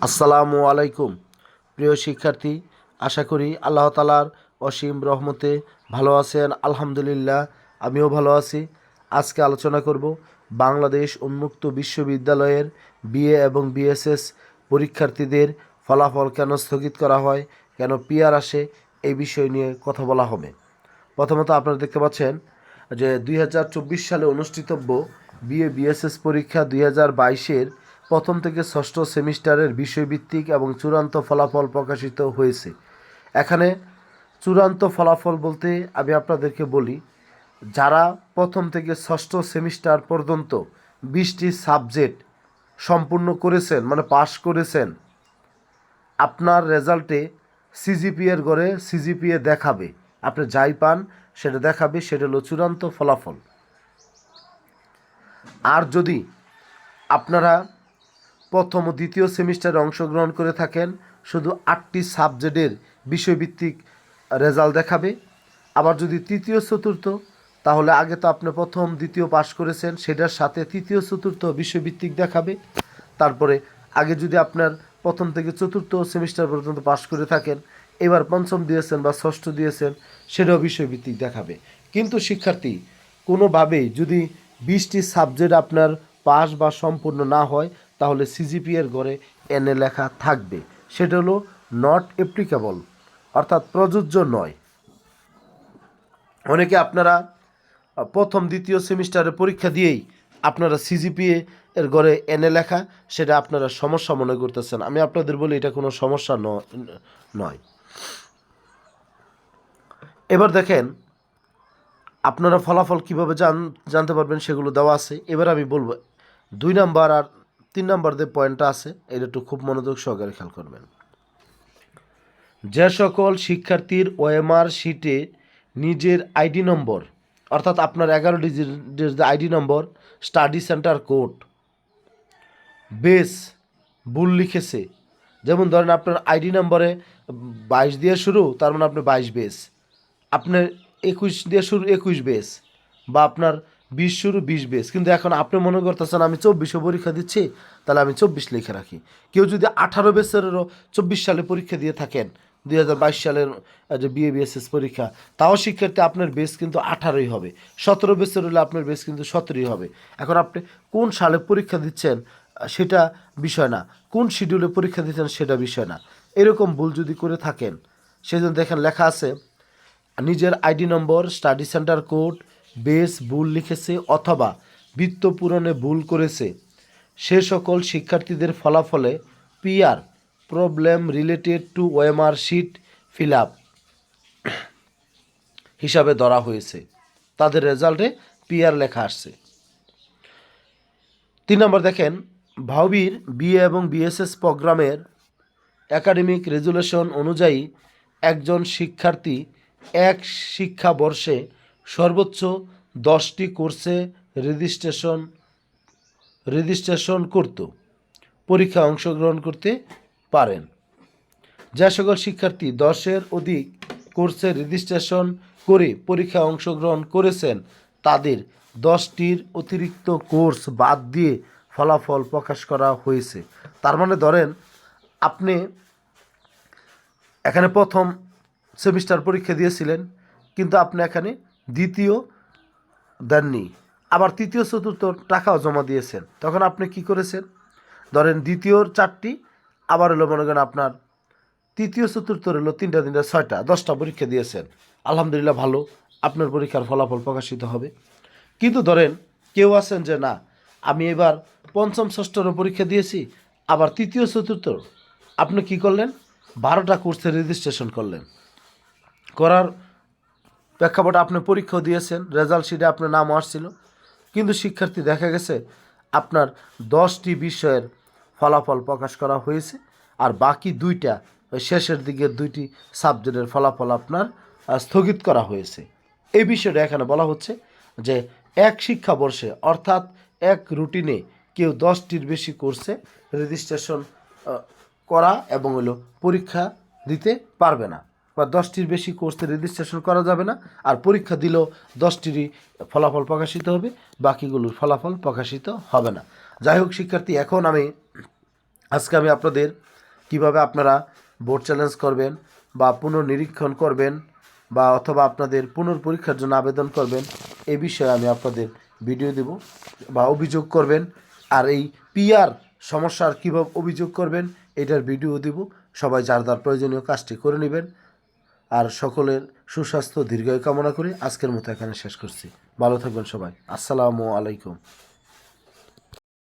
আসসালামু আলাইকুম। প্রিয় শিক্ষার্থী, আশা করি আল্লাহ তালার অসীম রহমতে ভালো আছেন। আলহামদুলিল্লাহ, আমিও ভালো আছি। আজকে আলোচনা করব বাংলাদেশ উন্মুক্ত বিশ্ববিদ্যালয়ের বিএ এবং বিএসএস পরীক্ষার্থীদের ফলাফল কেন স্থগিত করা হয়, কেন পিআর আসে, এই বিষয় নিয়ে কথা বলা হবে। প্রথমত আপনারা দেখতে পাচ্ছেন যে দুই হাজার চব্বিশ সালে অনুষ্ঠিতব্য বিএ বিএসএস পরীক্ষা দুই হাজার বাইশের প্রথম থেকে ষষ্ঠ সেমিস্টারের বিষয়ভিত্তিক এবং চূড়ান্ত ফলাফল প্রকাশিত হয়েছে। এখানে চূড়ান্ত ফলাফল বলতে আমি আপনাদেরকে বলি, যারা প্রথম থেকে ষষ্ঠ সেমিস্টার পর্যন্ত বিশটি সাবজেক্ট সম্পূর্ণ করেছেন মানে পাশ করেছেন, আপনার রেজাল্টে সিজিপিএর গড়ে সিজিপিএ দেখাবে। আপনি যাই পান, সেটা দেখাবে, সেটা হলো চূড়ান্ত ফলাফল। আর যদি আপনারা প্রথম ও দ্বিতীয় সেমিস্টারে অংশগ্রহণ করে থাকেন। শুধু আটটি সাবজেক্টের বিষয়ভিত্তিক রেজাল্ট দেখাবে। আবার যদি তৃতীয়, চতুর্থ, তাহলে আগে তো আপনি প্রথম, দ্বিতীয় পাশ করেছেন, সেটার সাথে তৃতীয়, চতুর্থ বিষয়ভিত্তিক দেখাবে। তারপরে আগে যদি আপনার প্রথম থেকে চতুর্থ সেমিস্টার পর্যন্ত পাশ করে থাকেন, এবার পঞ্চম দিয়েছেন বা ষষ্ঠ দিয়েছেন, সেটাও বিষয়ভিত্তিক দেখাবে। কিন্তু শিক্ষার্থী, কোনোভাবেই যদি বিশটি সাবজেক্ট আপনার পাস বা সম্পূর্ণ না হয় তাহলে সিজিপি এর ঘরে এনে লেখা থাকবে। সেটা হলো নট অ্যাপ্লিকেবল অর্থাৎ প্রযোজ্য নয়। অনেকে আপনারা প্রথম, দ্বিতীয় সেমিস্টারে পরীক্ষা দিয়েই আপনারা সিজিপিএ এর ঘরে এনে লেখা, সেটা আপনারা সমস্যা মনে করতেছেন। আমি আপনাদের বলি, এটা কোনো সমস্যা নয়। এবার দেখেন, আপনারা ফলাফল কীভাবে জান, জানতে পারবেন সেগুলো দেওয়া আছে। এবার আমি বলব, দুই নাম্বার আর তিন নম্বর যে পয়েন্টটা আছে এটা একটু খুব মনোযোগ সহকারে খেয়াল করবেন। যে সকল শিক্ষার্থীর ওএমআর শিটে নিজের আইডি নম্বর, অর্থাৎ আপনার এগারো ডিজিটের যে আইডি নম্বর, স্টাডি সেন্টার কোড, বেস, ভুল লিখেছে। যেমন ধরেন আপনার আইডি নম্বরে বাইশ দিয়ে শুরু, তার মানে আপনি বাইশ বেস। আপনার একুশ দিয়ে শুরু, একুশ বেস। বা আপনার বিশ শুরু বিশ বেস কিন্তু এখন আপনি মনে করতেছেন, আমি চব্বিশে পরীক্ষা দিচ্ছি, তাহলে আমি চব্বিশ লিখে রাখি। কেউ যদি আঠারো বেসেরও চব্বিশ সালে পরীক্ষা দিয়ে থাকেন, দুই হাজার বাইশ সালের যে বিএ বিএসএস পরীক্ষা, তাও শিক্ষার্থী আপনার বেস কিন্তু আঠারোই হবে। সতেরো বেসের হলে আপনার বেস কিন্তু সতেরোই হবে। এখন আপনি কোন সালে পরীক্ষা দিচ্ছেন সেটা বিষয় না। কোন শিডিউলে পরীক্ষা দিচ্ছেন, সেটা বিষয় না। এরকম ভুল যদি করে থাকেন, সেজন্য দেখেন লেখা আছে, নিজের আইডি নম্বর, স্টাডি সেন্টার কোড বেস ভুল লিখেছে অথবা বৃত্ত পূরণে ভুল করেছে। সে সকল শিক্ষার্থীদের ফলাফলে PR problem related to OMR sheet fill up হিসাবে ধরা হয়েছে। তাদের রেজাল্টে পিআর লেখা আসছে। তিন নম্বর দেখেন, ভাউবির বিএ এবং বিএসএস প্রোগ্রামের একাডেমিক রেজুলেশন অনুযায়ী একজন শিক্ষার্থী এক শিক্ষাবর্ষে সর্বোচ্চ দশটি কোর্সে রেজিস্ট্রেশন রেজিস্ট্রেশন করত পরীক্ষা অংশগ্রহণ করতে পারেন। যে সকল শিক্ষার্থী দশের অধিক কোর্সে রেজিস্ট্রেশন করে পরীক্ষা অংশগ্রহণ করেছেন, তাদের দশটির অতিরিক্ত কোর্স বাদ দিয়ে ফলাফল প্রকাশ করা হয়েছে। তার মানে ধরেন, আপনি এখানে প্রথম সেমিস্টার পরীক্ষা দিয়েছিলেন, কিন্তু আপনি এখানে দ্বিতীয় দেননি। আবার তৃতীয়, চতুর্থ টাকাও জমা দিয়েছেন। তখন আপনি কি করেছেন? ধরেন দ্বিতীয়র চারটি, আবার হলো মনে করেন আপনার তৃতীয়, চতুর্থ হলো তিনটা তিনটা, ছয়টা, দশটা পরীক্ষা দিয়েছেন। আলহামদুলিল্লাহ ভালো, আপনার পরীক্ষার ফলাফল প্রকাশিত হবে। কিন্তু ধরেন কেউ আছেন যে না, আমি এবার পঞ্চম ষষ্ঠরও পরীক্ষা দিয়েছি, আবার তৃতীয়, চতুর্থ, আপনি কি করলেন? বারোটা কোর্সে রেজিস্ট্রেশন করলেন। করার প্রেক্ষাপটে আপনি পরীক্ষাও দিয়েছেন রেজাল্ট শিটে আপনার নাম আসছিল। কিন্তু শিক্ষার্থী দেখা গেছে, আপনার দশটি বিষয়ের ফলাফল প্রকাশ করা হয়েছে আর বাকি দুইটা শেষের দিকের দুইটি সাবজেক্টের ফলাফল আপনার স্থগিত করা হয়েছে। এই বিষয়টা এখানে বলা হচ্ছে যে এক শিক্ষাবর্ষে, অর্থাৎ এক রুটিনে কেউ দশটির বেশি কোর্সে রেজিস্ট্রেশন করা এবং হলো পরীক্ষা দিতে পারবে না। বা দশটির বেশি কোর্সে রেজিস্ট্রেশন করা যাবে না। আর পরীক্ষা দিলেও দশটিরই ফলাফল প্রকাশিত হবে, বাকিগুলোর ফলাফল প্রকাশিত হবে না। যাই হোক, শিক্ষার্থী, এখন আমি, আজকে আমি আপনাদের কীভাবে আপনারা বোর্ড চ্যালেঞ্জ করবেন বা পুনর্নিরীক্ষণ করবেন বা অথবা আপনাদের পুনর্পরীক্ষার জন্য আবেদন করবেন, এ বিষয়ে আমি আপনাদের ভিডিও দেব বা অভিযোগ করবেন। আর এই পিআর সমস্যার কীভাবে অভিযোগ করবেন, এটার ভিডিও দেব। সবাই যার যার প্রয়োজনীয় কাজটি করে নেবেন। আর সকলের সুস্বাস্থ্য, দীর্ঘায়ু কামনা করে আজকের মতো এখানে শেষ করছি। ভালো থাকবেন সবাই। আসসালামু আলাইকুম।